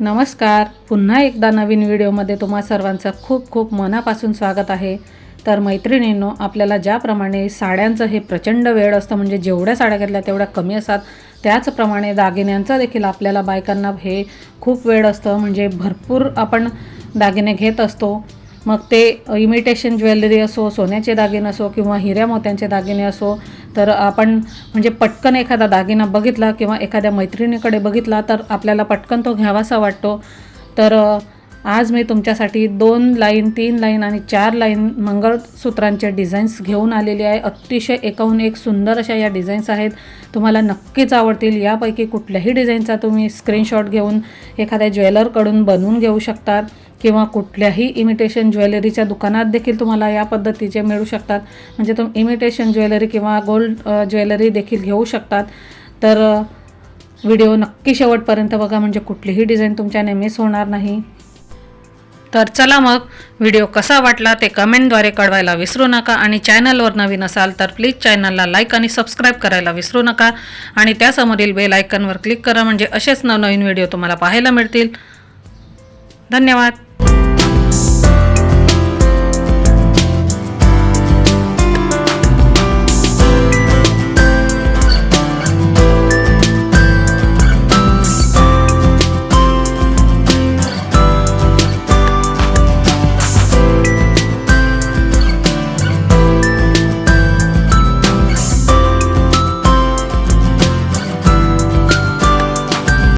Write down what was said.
नमस्कार. पुन्हा एकदा नवीन व्हिडिओमध्ये तुम्हा सर्वांचं खूप खूप मनापासून स्वागत आहे. तर मैत्रिणींनो आपल्याला ज्याप्रमाणे साड्यांचं हे प्रचंड वेळ असतं म्हणजे जेवढ्या साड्या घेतल्या तेवढ्या कमी असतात त्याचप्रमाणे दागिन्यांचं देखील आपल्याला बायकांना हे खूप वेळ असतं म्हणजे भरपूर आपण दागिने घेत असतो. मग ते इमिटेशन ज्वेलरी असो सोन्याचे दागिने असो किंवा हिऱ्या मोत्यांचे दागिने असो तर आपण म्हणजे पटकन एखादा दागिना बघितला किंवा एखाद्या मैत्रिणीकडे बघितला तर आपल्याला पटकन तो घ्यावासा वाटतो. तर आज मी तुमच्यासाठी दोन लाईन तीन लाईन आणि चार लाईन मंगळसूत्रांचे डिझाईन्स घेऊन आलेली आहे. अतिशय एकाहून एक सुंदर अशा या डिझाईन्स आहेत. तुम्हाला नक्कीच आवडतील. यापैकी कुठल्याही डिझाईनचा तुम्ही स्क्रीनशॉट घेऊन एखाद्या ज्वेलरकडून बनवून घेऊ शकतात. किंवा कुठल्याही इमिटेशन ज्वेलरीच्या दुकानात देखील तुम्हाला या पद्धतीचे मिळू शकतात. म्हणजे तुम्ही इमिटेशन ज्वेलरी किंवा गोल्ड ज्वेलरी देखील घेऊ शकतात. तर व्हिडिओ नक्की शेवटपर्यंत बघा म्हणजे कुठलीही डिझाईन तुमच्याने मिस होणार नाही. तर चला मग व्हिडिओ कसा वाटला ते कमेंटद्वारे कळवायला विसरू नका आणि चॅनलवर नवीन असाल तर प्लीज चॅनलला लाईक आणि सबस्क्राईब करायला विसरू नका. आणि त्यासमोरील बेल आयकनवर क्लिक करा म्हणजे असेच नवनवीन व्हिडिओ तुम्हाला पाहायला मिळतील. धन्यवाद.